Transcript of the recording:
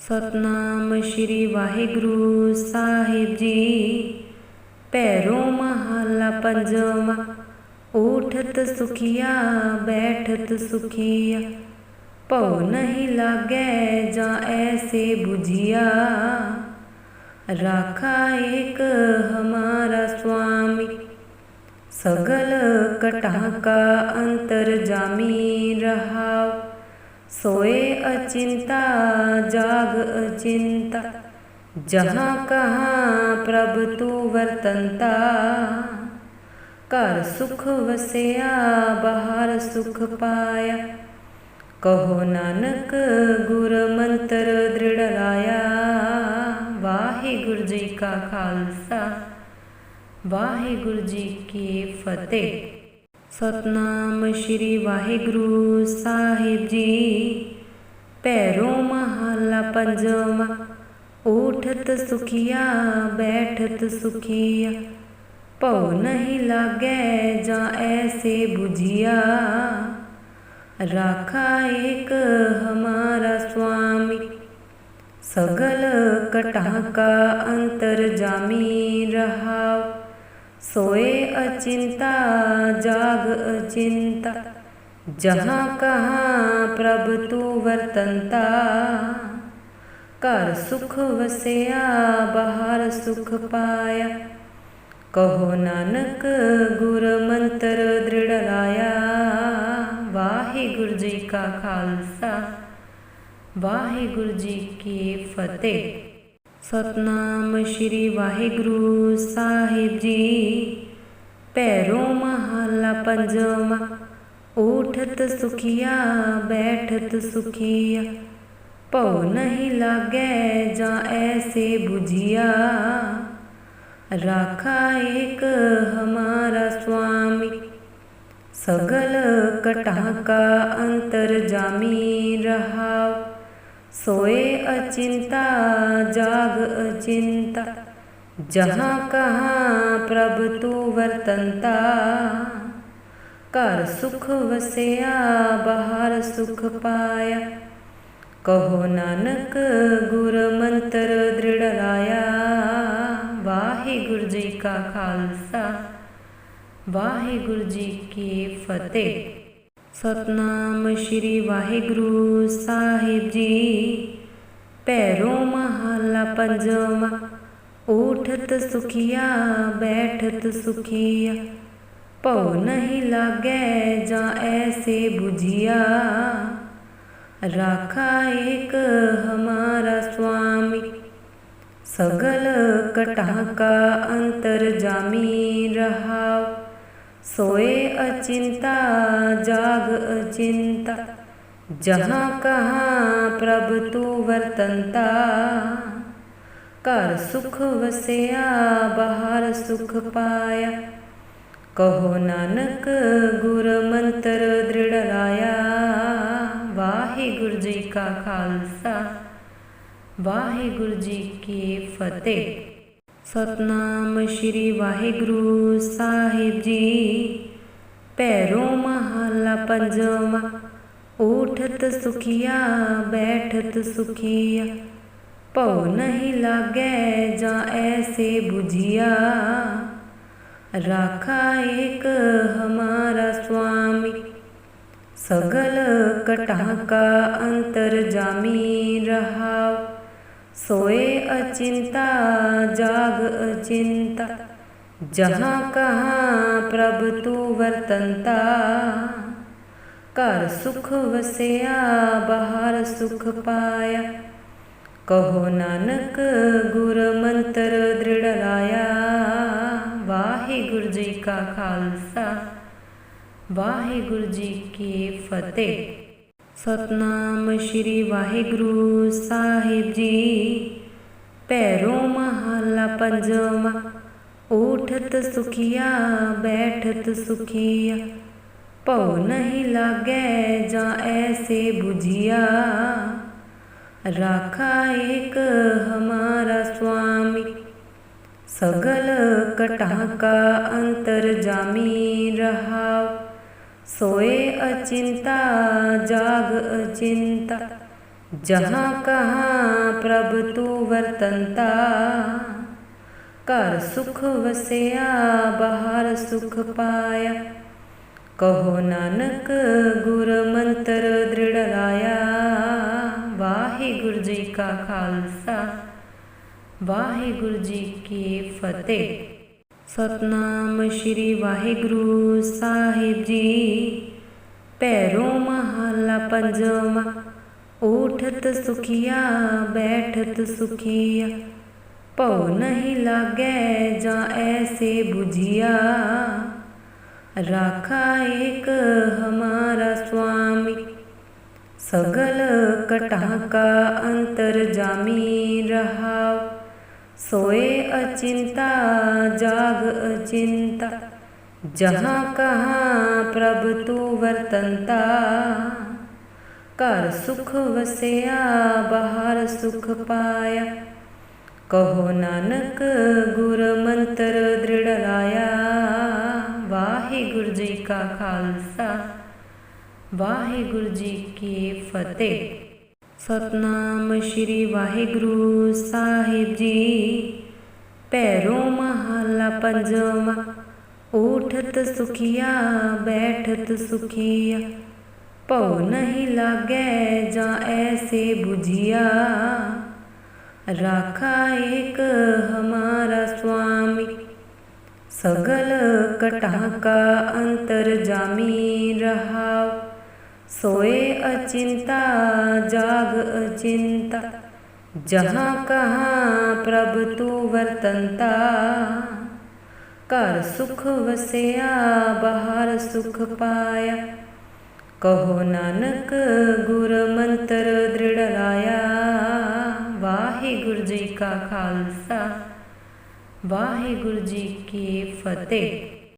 सतनाम श्री वाहेगुरु साहिब जी। पैरों महला पंजमा, उठत सुखिया, बैठत सुखिया। पौ नहीं लागे जा ऐसे बुझिया। राखा एक हमारा स्वामी, सगल कटाका अंतर जामी रहा। सोए अचिंता जाग अचिंता जहाँ कहाँ प्रभ तू वर्तनता ਘਰ ਸੁਖ ਵਸਿਆ ਬਾਹਰ ਸੁਖ ਪਾਇਆ ਕਹੋ ਨਾਨਕ ਗੁਰ ਮੰਤਰ ਦ੍ਰਿੜ ਲਾਇਆ ਵਾਹਿਗੁਰੂ ਜੀ ਕਾ ਖਾਲਸਾ ਵਾਹਿਗੁਰੂ ਜੀ ਕੀ ਫਤਿਹ सतनाम श्री वाहेगुरु साहिब जी। पैरों महला पंजमा, उठत सुखिया, बैठत सुखिया। पौ नहीं लागे जा ऐसे बुझिया। राखा एक हमारा स्वामी, सगल कटाका अंतर जामी रहा। सोए अचिंता जाग अचिंता जहाँ कहाँ प्रभ तू वर्तनता ਘਰ ਸੁਖ ਵਸਿਆ ਬਾਹਰ ਸੁਖ ਪਾਇਆ ਕਹੋ ਨਾਨਕ ਗੁਰ ਮੰਤਰ ਦ੍ਰਿੜ ਲਾਇਆ ਵਾਹਿਗੁਰੂ ਜੀ ਕਾ ਖਾਲਸਾ ਵਾਹਿਗੁਰੂ ਜੀ ਕੀ ਫਤਿਹ सतनाम श्री वाहेगुरु साहिब जी। पैरों महला पंजमा, उठत सुखिया, बैठत सुखिया। पौ नहीं लागे जा ऐसे बुझिया। राखा एक हमारा स्वामी, सगल कटाका अंतर जामी रहा। सोए अचिंता जाग अचिंता जहाँ कहाँ प्रभ तू वर्तनता ਘਰ ਸੁਖ ਵਸਿਆ ਬਾਹਰ ਸੁਖ ਪਾਇਆ ਕਹੋ ਨਾਨਕ ਗੁਰ ਮੰਤਰ ਦ੍ਰਿੜ ਲਾਇਆ ਵਾਹਿਗੁਰੂ ਜੀ ਕਾ ਖਾਲਸਾ ਵਾਹਿਗੁਰੂ ਜੀ ਕੀ ਫਤਿਹ सतनाम श्री वाहेगुरु साहिब जी। पैरों महला पंजमा, उठत सुखिया, बैठत सुखिया। पौ नहीं लागे जा ऐसे बुझिया। राखा एक हमारा स्वामी, सगल कटाका अंतर जामी रहा। सोए अचिंता जाग अचिंता जहाँ कहाँ प्रभ तू वर्तनता ਘਰ ਸੁਖ ਵਸਿਆ ਬਾਹਰ ਸੁਖ ਪਾਇਆ ਕਹੋ ਨਾਨਕ ਗੁਰ ਮੰਤਰ ਦ੍ਰਿੜ ਲਾਇਆ ਵਾਹਿਗੁਰੂ ਜੀ ਕਾ ਖਾਲਸਾ ਵਾਹਿਗੁਰੂ ਜੀ ਕੀ ਫਤਿਹ ਸਤਨਾਮ ਸ਼੍ਰੀ ਵਾਹਿਗੁਰੂ ਸਾਹਿਬ ਜੀ। ਪੈਰੋਂ ਮਹੱਲਾ ਪੰਜਵਾਂ, ਊਠਤ ਸੁਖੀਆ, ਬੈਠਤ ਸੁਖੀਆ। ਭਉ ਨਹੀਂ ਲਾਗੇ ਜਾਂ ਐਸੇ 부ਝਿਆ ਰਾਖਾ ਏਕ ਹਮਾਰਾ ਸੁਆਮੀ, ਸਗਲ ਕਟਾਕਾ ਅੰਤਰ ਜਾਮੀ ਰਹਾਉ। सोए अचिंता जाग अचिंता जहाँ कहाँ प्रभ तू वर्तनता ਘਰ ਸੁਖ ਵਸਿਆ ਬਾਹਰ ਸੁਖ ਪਾਇਆ ਕਹੋ ਨਾਨਕ ਗੁਰ ਮੰਤਰ ਦ੍ਰਿੜ ਲਾਇਆ ਵਾਹਿਗੁਰੂ ਜੀ ਕਾ ਖਾਲਸਾ ਵਾਹਿਗੁਰੂ ਜੀ ਕੀ ਫਤਿਹ सतनाम श्री वाहेगुरु साहिब जी। पैरों महला पंजमा, उठत सुखिया, बैठत सुखिया। पौ नहीं लागे जा ऐसे बुझिया। राखा एक हमारा स्वामी, सगल कटाका अंतर जामी रहा। सोए अचिंता जाग अचिंता जहाँ कहाँ ਪ੍ਰਭ ਤੂੰ ਵਰਤੰਤਾ ਘਰ ਸੁਖ ਵਸਿਆ ਬਾਹਰ ਸੁਖ ਪਾਇਆ ਕਹੋ ਨਾਨਕ ਗੁਰ ਮੰਤਰ ਦ੍ਰਿੜ ਲਾਇਆ ਵਾਹਿਗੁਰੂ ਜੀ ਕਾ ਖਾਲਸਾ ਵਾਹਿਗੁਰੂ ਜੀ ਕੀ ਫਤਿਹ सतनाम श्री वाहेगुरु साहिब जी। पैरों महला पंजमा, उठत सुखिया, बैठत सुखिया। पौ नहीं लागे जा ऐसे बुझिया। राखा एक हमारा स्वामी, सगल कटा का अंतर जामी रहा। सोए अचिंता जाग अचिंता जहाँ कहाँ प्रभ तू वर्तनता ਘਰ ਸੁਖ ਵਸਿਆ ਬਾਹਰ ਸੁਖ ਪਾਇਆ ਕਹੋ ਨਾਨਕ ਗੁਰ ਮੰਤਰ ਦ੍ਰਿੜ ਲਾਇਆ ਵਾਹਿਗੁਰੂ ਜੀ ਕਾ ਖਾਲਸਾ ਵਾਹਿਗੁਰੂ ਜੀ ਕੀ ਫਤਿਹ सतनाम श्री वाहेगुरु साहिब जी। पैरों महला पंजमा, उठत सुखिया, बैठत सुखिया। पौ नहीं लागे जा ऐसे बुझिया। राखा एक हमारा स्वामी, सगल कटा का अंतर जामी रहा। सोए अचिंता जाग अचिंता जहाँ कहाँ प्रभ तू वर्तनता ਘਰ ਸੁਖ ਵਸਿਆ ਬਾਹਰ ਸੁਖ ਪਾਇਆ ਕਹੋ ਨਾਨਕ ਗੁਰ ਮੰਤਰ ਦ੍ਰਿੜ ਲਾਇਆ ਵਾਹਿਗੁਰੂ ਜੀ ਕਾ ਖਾਲਸਾ ਵਾਹਿਗੁਰੂ ਜੀ ਕੀ ਫਤਿਹ